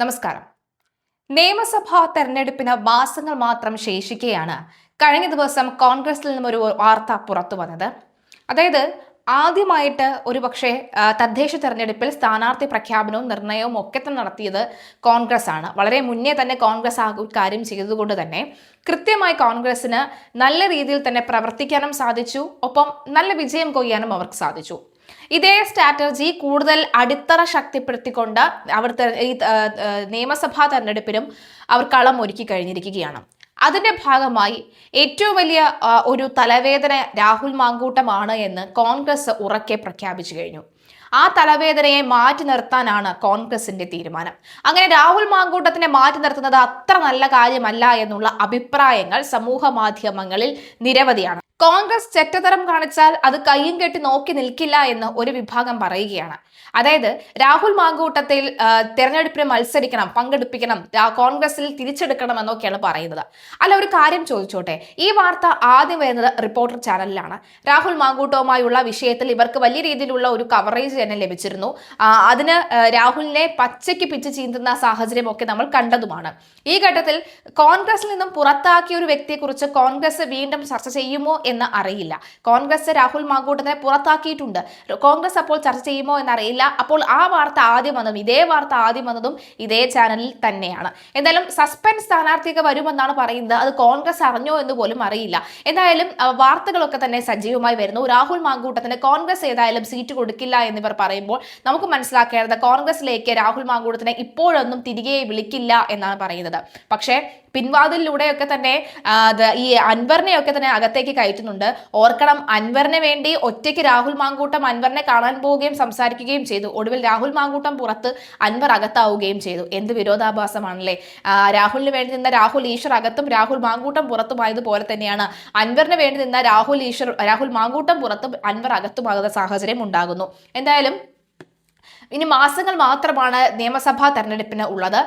നമസ്കാരം. നിയമസഭാ തെരഞ്ഞെടുപ്പിന് മാസങ്ങൾ മാത്രം ശേഷിക്കെയാണ് കഴിഞ്ഞ ദിവസം കോൺഗ്രസിൽ നിന്നും ഒരു വാർത്ത പുറത്തു വന്നത്. അതായത് ആദ്യമായിട്ട് ഒരു പക്ഷേ ആ, തദ്ദേശ തെരഞ്ഞെടുപ്പിൽ സ്ഥാനാർത്ഥി പ്രഖ്യാപനവും നിർണയവും ഒക്കെ തന്നെ നടത്തിയത് കോൺഗ്രസ് ആണ് വളരെ മുന്നേ തന്നെ കോൺഗ്രസ് ആ കാര്യം ചെയ്തതുകൊണ്ട് തന്നെ കൃത്യമായി കോൺഗ്രസിന് നല്ല രീതിയിൽ തന്നെ പ്രവർത്തിക്കാനും സാധിച്ചു. ഒപ്പം നല്ല വിജയം കൊയ്യാനും അവർക്ക് സാധിച്ചു. ഇതേ സ്ട്രാറ്റജി കൂടുതൽ അടിത്തറ ശക്തിപ്പെടുത്തിക്കൊണ്ട് അവർ ഈ നിയമസഭാ തെരഞ്ഞെടുപ്പിനും അവർ കളം ഒരുക്കി കഴിഞ്ഞിരിക്കുകയാണ്. അതിന്റെ ഭാഗമായി ഏറ്റവും വലിയ ഒരു തലവേദന രാഹുൽ മാങ്കൂട്ടമാണ് എന്ന് കോൺഗ്രസ് ഉറക്കെ പ്രഖ്യാപിച്ചു കഴിഞ്ഞു. ആ തലവേദനയെ മാറ്റി നിർത്താനാണ് കോൺഗ്രസിന്റെ തീരുമാനം. അങ്ങനെ രാഹുൽ മാങ്കൂട്ടത്തിനെ മാറ്റി നിർത്തുന്നത് അത്ര നല്ല കാര്യമല്ല എന്നുള്ള അഭിപ്രായങ്ങൾ സമൂഹ മാധ്യമങ്ങളിൽ നിരവധിയാണ്. കോൺഗ്രസ് ചെറ്റതരം കാണിച്ചാൽ അത് കയ്യും കെട്ടി നോക്കി നിൽക്കില്ല എന്ന് ഒരു വിഭാഗം പറയുകയാണ്. അതായത് രാഹുൽ മാങ്കൂട്ടത്തിൽ തെരഞ്ഞെടുപ്പിന് മത്സരിക്കണം പങ്കെടുപ്പിക്കണം കോൺഗ്രസിൽ തിരിച്ചെടുക്കണം എന്നൊക്കെയാണ് പറയുന്നത്. അല്ല ഒരു കാര്യം ചോദിച്ചോട്ടെ. ഈ വാർത്ത ആദ്യം വരുന്നത് റിപ്പോർട്ടർ ചാനലിലാണ്. രാഹുൽ മാങ്കൂട്ടവുമായുള്ള വിഷയത്തിൽ ഇവർക്ക് വലിയ രീതിയിലുള്ള ഒരു കവറേജ് തന്നെ ലഭിച്ചിരുന്നു. അതിന് രാഹുലിനെ പച്ചയ്ക്ക് പിച്ച് ചീന്തുന്ന സാഹചര്യമൊക്കെ നമ്മൾ കണ്ടതുമാണ്. ഈ ഘട്ടത്തിൽ കോൺഗ്രസിൽ നിന്നും പുറത്താക്കിയ ഒരു വ്യക്തിയെക്കുറിച്ച് കോൺഗ്രസ് വീണ്ടും ചർച്ച ചെയ്യുമോ എന്ന് അറിയില്ല. കോൺഗ്രസ് രാഹുൽ മാങ്കൂട്ടനെ പുറത്താക്കിയിട്ടുണ്ട്. കോൺഗ്രസ് അപ്പോൾ ചർച്ച ചെയ്യുമോ എന്നറിയില്ല. അപ്പോൾ ആ വാർത്ത ആദ്യം വന്നതും ഇതേ വാർത്ത ആദ്യം വന്നതും ഇതേ ചാനലിൽ തന്നെയാണ്. എന്തായാലും സസ്പെൻഡ് സ്ഥാനാർത്ഥിയൊക്കെ വരുമെന്നാണ് പറയുന്നത്. അത് കോൺഗ്രസ് അറിഞ്ഞോ എന്ന് പോലും അറിയില്ല. എന്തായാലും വാർത്തകളൊക്കെ തന്നെ സജീവമായി വരുന്നു. രാഹുൽ മാങ്കൂട്ടത്തിന് കോൺഗ്രസ് ഏതായാലും സീറ്റ് കൊടുക്കില്ല എന്നിവർ പറയുമ്പോൾ നമുക്ക് മനസ്സിലാക്കേണ്ടത് കോൺഗ്രസിലേക്ക് രാഹുൽ മാങ്കൂട്ടത്തിനെ ഇപ്പോഴൊന്നും തിരികെ വിളിക്കില്ല എന്നാണ് പറയുന്നത്. പക്ഷേ പിൻവാതിലൂടെയൊക്കെ തന്നെ ഈ അൻവറിനെ ഒക്കെ തന്നെ അകത്തേക്ക് കയറ്റുന്നുണ്ട്. ഓർക്കണം അൻവറിന് വേണ്ടി ഒറ്റയ്ക്ക് രാഹുൽ മാങ്കൂട്ടം അൻവറിനെ കാണാൻ പോവുകയും സംസാരിക്കുകയും ചെയ്തു. ഒടുവിൽ രാഹുൽ മാങ്കൂട്ടം പുറത്ത് അൻവർ അകത്താവുകയും ചെയ്തു. എന്ത് വിരോധാഭാസമാണല്ലേ? രാഹുലിന് വേണ്ടി നിന്ന രാഹുൽ ഈശ്വർ അകത്തും രാഹുൽ മാങ്കൂട്ടം പുറത്തുമായതുപോലെ തന്നെയാണ്. അൻവറിന് വേണ്ടി നിന്ന രാഹുൽ ഈശ്വർ രാഹുൽ മാങ്കൂട്ടം പുറത്തും അൻവർ അകത്തുമാകുന്ന സാഹചര്യം ഉണ്ടാകുന്നു. എന്തായാലും ഇനി മാസങ്ങൾ മാത്രമാണ് നിയമസഭാ തെരഞ്ഞെടുപ്പിന് ഉള്ളത്.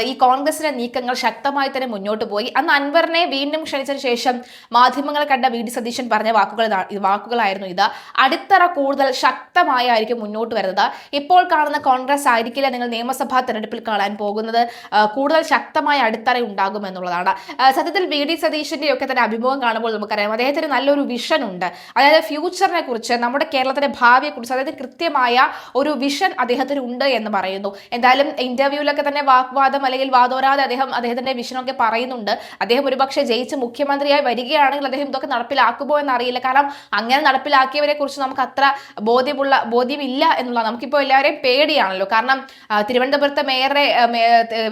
ഈ കോൺഗ്രസിന്റെ നീക്കങ്ങൾ ശക്തമായി തന്നെ മുന്നോട്ട് പോയി. അന്ന് അൻവറിനെ വീണ്ടും ക്ഷണിച്ചതിന് ശേഷം മാധ്യമങ്ങൾ കണ്ട വി. ഡി. സതീശൻ പറഞ്ഞ വാക്കുകൾ വാക്കുകളായിരുന്നു ഇത്. അടിത്തറ കൂടുതൽ ശക്തമായായിരിക്കും മുന്നോട്ട് വരുന്നത്. ഇപ്പോൾ കാണുന്ന കോൺഗ്രസ് ആയിരിക്കില്ല നിങ്ങൾ നിയമസഭാ തെരഞ്ഞെടുപ്പിൽ കാണാൻ പോകുന്നത്. കൂടുതൽ ശക്തമായ അടിത്തറ ഉണ്ടാകും എന്നുള്ളതാണ്. സത്യത്തിൽ വി. ഡി. സതീശന്റെ ഒക്കെ തന്നെ അഭിമുഖം കാണുമ്പോൾ നമുക്കറിയാം അദ്ദേഹത്തിന് നല്ലൊരു വിഷൻ ഉണ്ട്. അതായത് ഫ്യൂച്ചറിനെ കുറിച്ച് നമ്മുടെ കേരളത്തിന്റെ ഭാവിയെക്കുറിച്ച് അതായത് കൃത്യമായ ഒരു വിഷൻ അദ്ദേഹത്തിന് ഉണ്ട് എന്ന് പറയുന്നു. എന്തായാലും ഇന്റർവ്യൂവിലൊക്കെ തന്നെ വാഗ്വാദം അല്ലെങ്കിൽ വാദോരാതെ അദ്ദേഹം അദ്ദേഹത്തിന്റെ വിഷനൊക്കെ പറയുന്നുണ്ട്. അദ്ദേഹം ഒരുപക്ഷെ ജയിച്ച് മുഖ്യമന്ത്രിയായി വരികയാണെങ്കിൽ അദ്ദേഹം ഇതൊക്കെ നടപ്പിലാക്കുമോ എന്നറിയില്ല. കാരണം അങ്ങനെ നടപ്പിലാക്കിയവരെ കുറിച്ച് നമുക്ക് അത്ര ബോധ്യമുള്ള ബോധ്യമില്ല എന്നുള്ള നമുക്കിപ്പോൾ എല്ലാവരെയും പേടിയാണല്ലോ. കാരണം തിരുവനന്തപുരത്തെ മേയറെ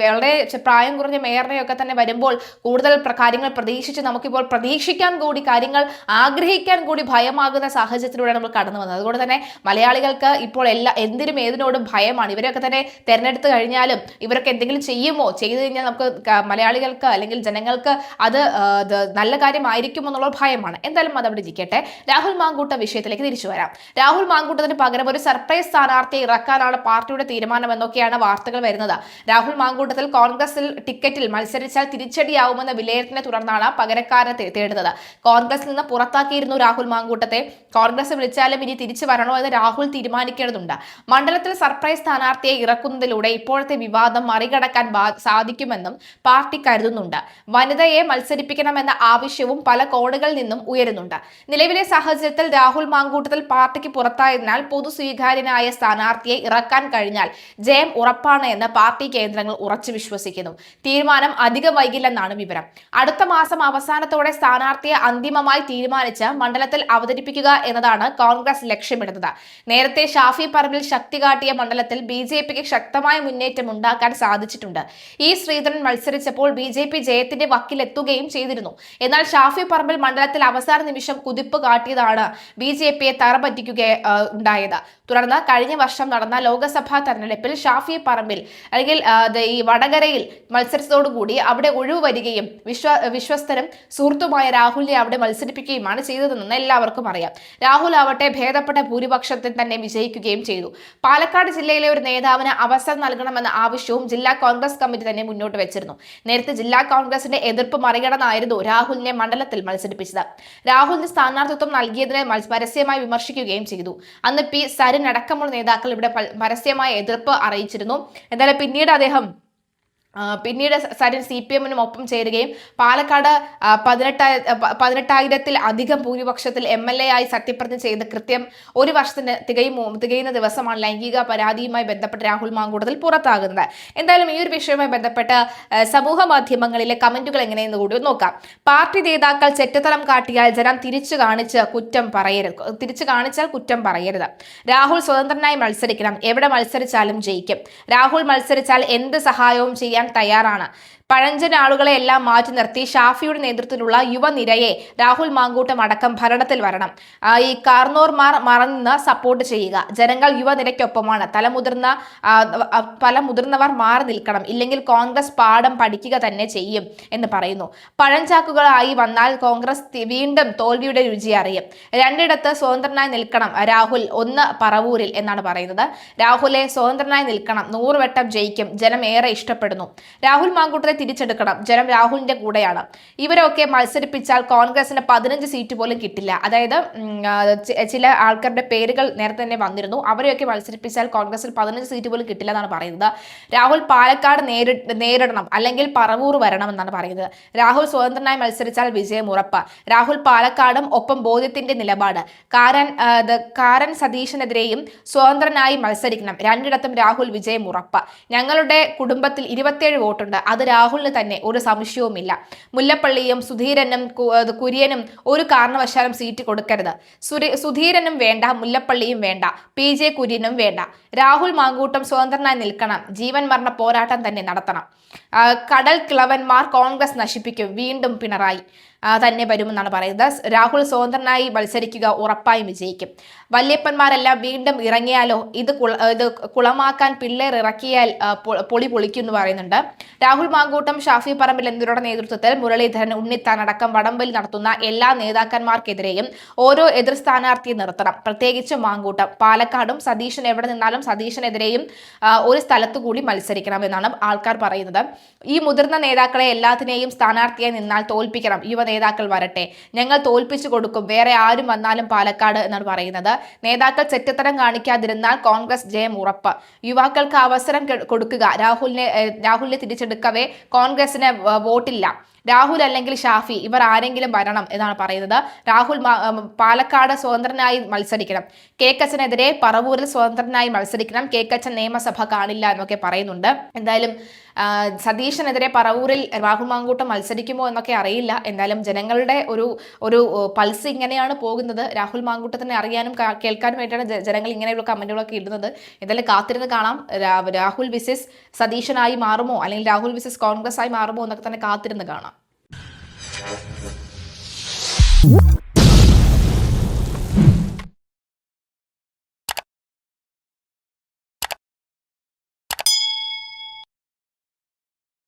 വളരെ പ്രായം കുറഞ്ഞ മേയറിനെയൊക്കെ തന്നെ വരുമ്പോൾ കൂടുതൽ കാര്യങ്ങൾ പ്രതീക്ഷിച്ച് നമുക്കിപ്പോൾ പ്രതീക്ഷിക്കാൻ കൂടി കാര്യങ്ങൾ ആഗ്രഹിക്കാൻ കൂടി ഭയമാകുന്ന സാഹചര്യത്തിലൂടെ നമ്മൾ കടന്നു വന്നത്. അതുകൊണ്ട് തന്നെ മലയാളികൾക്ക് ഇപ്പോൾ എല്ലാ എന്തിനും ഏതിനോടും ഭയമാണ്? ഇവരൊക്കെ തന്നെ തെരഞ്ഞെടുത്ത് കഴിഞ്ഞാലും ഇവരൊക്കെ എന്തെങ്കിലും ചെയ്യുമോ? ചെയ്തു കഴിഞ്ഞാൽ നമുക്ക് മലയാളികൾക്ക് അല്ലെങ്കിൽ ജനങ്ങൾക്ക് അത് നല്ല കാര്യമായിരിക്കും എന്നുള്ള ഭയമാണ്. എന്തായാലും അത് അവിടെ ഇരിക്കട്ടെ. രാഹുൽ മാങ്കൂട്ട വിഷയത്തിലേക്ക് തിരിച്ചു വരാം. രാഹുൽ മാങ്കൂട്ടത്തിന് പകരം ഒരു സർപ്രൈസ് സ്ഥാനാർത്ഥിയെ ഇറക്കാനാണ് പാർട്ടിയുടെ തീരുമാനം എന്നൊക്കെയാണ് വാർത്തകൾ വരുന്നത്. രാഹുൽ മാങ്കൂട്ടത്തിൽ കോൺഗ്രസിൽ ടിക്കറ്റിൽ മത്സരിച്ചാൽ തിരിച്ചടിയാവുമെന്ന വിലയിരുത്തലിനെ തുടർന്നാണ് പകരക്കാരനെ തേടുന്നത്. കോൺഗ്രസിൽ നിന്ന് പുറത്താക്കിയിരുന്നു രാഹുൽ മാങ്കൂട്ടത്തെ. കോൺഗ്രസ് വിളിച്ചാലും ഇനി തിരിച്ചു വരണോ എന്ന് രാഹുൽ തീരുമാനിക്കേണ്ടതുണ്ട്. മണ്ഡലത്തിൽ സർപ്രൈസ് സ്ഥാനാർത്ഥിയെ ഇറക്കുന്നതിലൂടെ ഇപ്പോഴത്തെ വിവാദം മറികടക്കാൻ സാധിക്കുമെന്നും പാർട്ടി കരുതുന്നുണ്ട്. വനിതയെ മത്സരിപ്പിക്കണമെന്ന ആവശ്യവും പല കോണുകളിൽ നിന്നും ഉയരുന്നുണ്ട്. നിലവിലെ സാഹചര്യത്തിൽ രാഹുൽ മാങ്കൂട്ടത്തിൽ പാർട്ടിക്ക് പുറത്തായതിനാൽ പൊതു സ്വീകാര്യനായ സ്ഥാനാർത്ഥിയെ ഇറക്കാൻ കഴിഞ്ഞാൽ ജയം ഉറപ്പാണ് എന്ന് പാർട്ടി കേന്ദ്രങ്ങൾ ഉറച്ചു വിശ്വസിക്കുന്നു. തീരുമാനം അധികം വൈകില്ലെന്നാണ് വിവരം. അടുത്ത മാസം അവസാനത്തോടെ സ്ഥാനാർത്ഥിയെ അന്തിമമായി തീരുമാനിച്ച് മണ്ഡലത്തിൽ അവതരിപ്പിക്കുക എന്നതാണ് കോൺഗ്രസ് ലക്ഷ്യമിടുന്നത്. നേരത്തെ ഷാഫി പറമ്പിൽ ശക്തി കാട്ടിയ മണ്ഡലത്തിൽ ബി ജെ പിക്ക് ശക്തമായ മുന്നേറ്റം ഉണ്ടാക്കാൻ സാധിച്ചിട്ടുണ്ട്. ഇ ശ്രീധരൻ മത്സരിച്ചപ്പോൾ ബി ജെ പി ജയത്തിന്റെ വക്കിലെത്തുകയും ചെയ്തിരുന്നു. എന്നാൽ ഷാഫി പറമ്പിൽ മണ്ഡലത്തിൽ അവസാന നിമിഷം കുതിപ്പ് കാട്ടിയതാണ് ബി ജെ പിയെ തറപറ്റിക്കുക ഉണ്ടായത്. തുടർന്ന് കഴിഞ്ഞ വർഷം നടന്ന ലോക്സഭാ തെരഞ്ഞെടുപ്പിൽ ഷാഫി പറമ്പിൽ അല്ലെങ്കിൽ ഈ വടകരയിൽ മത്സരിച്ചതോടുകൂടി അവിടെ ഒഴിവ് വരികയും വിശ്വ വിശ്വസ്തരും സുഹൃത്തുമായ രാഹുലിനെ അവിടെ മത്സരിപ്പിക്കുകയുമാണ് ചെയ്തതെന്ന് എല്ലാവർക്കും അറിയാം. രാഹുൽ ആവട്ടെ ഭേദപ്പെട്ട ഭൂരിപക്ഷത്തിൽ തന്നെ വിജയിക്കുകയും ചെയ്തു. പാലക്കാട് ജില്ലയിലെ ഒരു നേതാവിന് അവസരം നൽകണമെന്ന ആവശ്യവും ജില്ലാ കോൺഗ്രസ് കമ്മിറ്റി തന്നെ മുന്നോട്ട് വെച്ചിരുന്നു. നേരത്തെ ജില്ലാ കോൺഗ്രസിന്റെ എതിർപ്പ് മറികടന്നായിരുന്നു രാഹുലിനെ മണ്ഡലത്തിൽ മത്സരിപ്പിച്ചത്. രാഹുലിന് സ്ഥാനാർത്ഥിത്വം നൽകിയതിനെ പരസ്യമായി വിമർശിക്കുകയും ചെയ്തു. അന്ന് പി സരിൻ അടക്കമുള്ള നേതാക്കൾ ഇവിടെ പരസ്യമായ എതിർപ്പ് അറിയിച്ചിരുന്നു. എന്നാൽ പിന്നീട് അദ്ദേഹം പിന്നീട് സരിൻ സി പി എമ്മിനും ഒപ്പം ചേരുകയും പാലക്കാട് പതിനെട്ടായി പതിനെട്ടായിരത്തിൽ അധികം ഭൂരിപക്ഷത്തിൽ എം എൽ എ ആയി സത്യപ്രതിജ്ഞ ചെയ്ത് കൃത്യം ഒരു വർഷത്തിന് തികയും തികയുന്ന ദിവസമാണ് ലൈംഗിക പരാതിയുമായി ബന്ധപ്പെട്ട് രാഹുൽ മാങ്കൂട്ടത്തിൽ പുറത്താകുന്നത്. എന്തായാലും ഈ ഒരു വിഷയവുമായി ബന്ധപ്പെട്ട് സമൂഹ മാധ്യമങ്ങളിലെ കമന്റുകൾ എങ്ങനെയെന്ന് കൂടി നോക്കാം. പാർട്ടി നേതാക്കൾ ചെറ്റത്തലം കാട്ടിയാൽ ജനം തിരിച്ചു കാണിച്ച് കുറ്റം പറയരുത് തിരിച്ചു കാണിച്ചാൽ കുറ്റം പറയരുത്. രാഹുൽ സ്വതന്ത്രനായി മത്സരിക്കണം. എവിടെ മത്സരിച്ചാലും ജയിക്കും. രാഹുൽ മത്സരിച്ചാൽ എന്ത് സഹായവും ചെയ്യാൻ തയ്യാറാണ്. പഴഞ്ചൻ ആളുകളെ എല്ലാം മാറ്റി നിർത്തി ഷാഫിയുടെ നേതൃത്വത്തിലുള്ള യുവനിരയെ രാഹുൽ മാങ്കൂട്ടം അടക്കം ഭരണത്തിൽ വരണം. ഈ കാർന്നോർമാർ മറന്ന് സപ്പോർട്ട് ചെയ്യുക. ജനങ്ങൾ യുവനിരയ്ക്കൊപ്പമാണ്. തലമുതിർന്ന പല മുതിർന്നവർ മാറി നിൽക്കണം. ഇല്ലെങ്കിൽ കോൺഗ്രസ് പാഠം പഠിക്കുക തന്നെ ചെയ്യും എന്ന് പറയുന്നു. പഴഞ്ചാക്കുകളായി വന്നാൽ കോൺഗ്രസ് വീണ്ടും തോൽവിയുടെ രുചി അറിയും. രണ്ടിടത്ത് സ്വതന്ത്രനായി നിൽക്കണം രാഹുൽ. ഒന്ന് പറവൂരിൽ എന്നാണ് പറയുന്നത്. രാഹുലെ സ്വതന്ത്രനായി നിൽക്കണം. നൂറുവട്ടം ജയിക്കും. ജനം ഏറെ ഇഷ്ടപ്പെടുന്നു. രാഹുൽ മാങ്കൂട്ടത്തെ തിരിച്ചെടുക്കണം. ജനം രാഹുലിന്റെ കൂടെയാണ്. ഇവരൊക്കെ മത്സരിപ്പിച്ചാൽ കോൺഗ്രസിന് പതിനഞ്ച് സീറ്റ് പോലും കിട്ടില്ല. അതായത് ചില ആൾക്കാരുടെ പേരുകൾ നേരത്തെ തന്നെ വന്നിരുന്നു. അവരെയൊക്കെ മത്സരിപ്പിച്ചാൽ കോൺഗ്രസിന് പതിനഞ്ച് സീറ്റ് പോലും കിട്ടില്ല എന്നാണ് പറയുന്നത്. രാഹുൽ പാലക്കാട് നേരി നേരിടണം. അല്ലെങ്കിൽ പറവൂർ വരണം എന്നാണ് പറയുന്നത്. രാഹുൽ സ്വതന്ത്രനായി മത്സരിച്ചാൽ വിജയം ഉറപ്പ്. രാഹുൽ പാലക്കാടും ഒപ്പം ബോധ്യത്തിന്റെ നിലപാട്. കാരൻ കാരൻ സതീശനെതിരെയും സ്വതന്ത്രനായി മത്സരിക്കണം. രണ്ടിടത്തും രാഹുൽ വിജയം ഉറപ്പ്. ഞങ്ങളുടെ കുടുംബത്തിൽ ഇരുപത്തിയേഴ് വോട്ടുണ്ട്. അത് രാഹുലിന് തന്നെ ഒരു സംശയവുമില്ല. മുല്ലപ്പള്ളിയും സുധീരനും കുര്യനും ഒരു കാരണവശാലും സീറ്റ് കൊടുക്കരുത്. സുധീരനും വേണ്ട മുല്ലപ്പള്ളിയും വേണ്ട പി ജെ കുര്യനും വേണ്ട. രാഹുൽ മാങ്കൂട്ടം സ്വതന്ത്രനായി നിൽക്കണം. ജീവൻ മരണ പോരാട്ടം തന്നെ നടത്തണം. കടൽ കിളവന്മാർ കോൺഗ്രസ് നശിപ്പിക്കും. വീണ്ടും പിണറായി. തന്നെ വരുമെന്നാണ് പറയുന്നത്. രാഹുൽ സ്വതന്ത്രനായി മത്സരിക്കുക ഉറപ്പായും വിജയിക്കും. വല്യപ്പന്മാരെല്ലാം വീണ്ടും ഇറങ്ങിയാലോ? ഇത് ഇത് കുളമാക്കാൻ പിള്ളേർ ഇറക്കിയാൽ പൊളി പൊളിക്കും എന്ന് പറയുന്നുണ്ട്. രാഹുൽ മാങ്കൂട്ടം ഷാഫി പറമ്പിൽ എന്നിവരുടെ നേതൃത്വത്തിൽ മുരളീധരൻ ഉണ്ണിത്താൻ അടക്കം വടംവലി നടത്തുന്ന എല്ലാ നേതാക്കന്മാർക്കെതിരെയും ഓരോ എതിർ സ്ഥാനാർത്ഥിയെ നിർത്തണം. പ്രത്യേകിച്ച് മാങ്കൂട്ടം. പാലക്കാടും സതീശൻ എവിടെ നിന്നാലും സതീശനെതിരെയും ഒരു സ്ഥലത്തു കൂടി മത്സരിക്കണം എന്നാണ് ആൾക്കാർ പറയുന്നത്. ഈ മുതിർന്ന നേതാക്കളെ എല്ലാത്തിനെയും സ്ഥാനാർത്ഥിയായി നിന്നാൽ തോൽപ്പിക്കണം. യുവ നേതാക്കൾ വരട്ടെ. ഞങ്ങൾ തോൽപ്പിച്ചു കൊടുക്കും. വേറെ ആരും വന്നാലും പാലക്കാട് എന്നാണ് പറയുന്നത്. നേതാക്കൾ ചെറ്റത്തരം കാണിക്കാതിരുന്നാൽ കോൺഗ്രസ് ജയം ഉറപ്പ്. യുവാക്കൾക്ക് അവസരം കൊടുക്കുക. രാഹുലിനെ രാഹുലിനെ തിരിച്ചെടുക്കവേ കോൺഗ്രസിന് വോട്ടില്ല. രാഹുൽ അല്ലെങ്കിൽ ഷാഫി ഇവർ ആരെങ്കിലും വരണം എന്നാണ് പറയുന്നത്. രാഹുൽ പാലക്കാട് സ്വതന്ത്രനായി മത്സരിക്കണം. കെ കച്ചനെതിരെ പറവൂരിൽ സ്വതന്ത്രനായി മത്സരിക്കണം. കെ കച്ചൻ നിയമസഭ കാണില്ല എന്നൊക്കെ പറയുന്നുണ്ട്. എന്തായാലും സതീഷിനെതിരെ പറവൂരിൽ രാഹുൽ മാങ്കൂട്ടം മത്സരിക്കുമോ എന്നൊക്കെ അറിയില്ല. എന്തായാലും ജനങ്ങളുടെ ഒരു ഒരു പൾസ് ഇങ്ങനെയാണ് പോകുന്നത്. രാഹുൽ മാങ്കൂട്ടത്തിനെ അറിയാനും കേൾക്കാനും വേണ്ടിയാണ് ജനങ്ങൾ ഇങ്ങനെയുള്ള കമന്റുകളൊക്കെ ഇടുന്നത്. എന്തായാലും കാത്തിരുന്ന് കാണാം. രാഹുൽ വിസിസ് സതീശനായി മാറുമോ? അല്ലെങ്കിൽ രാഹുൽ വിസിസ് കോൺഗ്രസ് ആയി മാറുമോ എന്നൊക്കെ തന്നെ കാത്തിരുന്ന് കാണാം. Woo!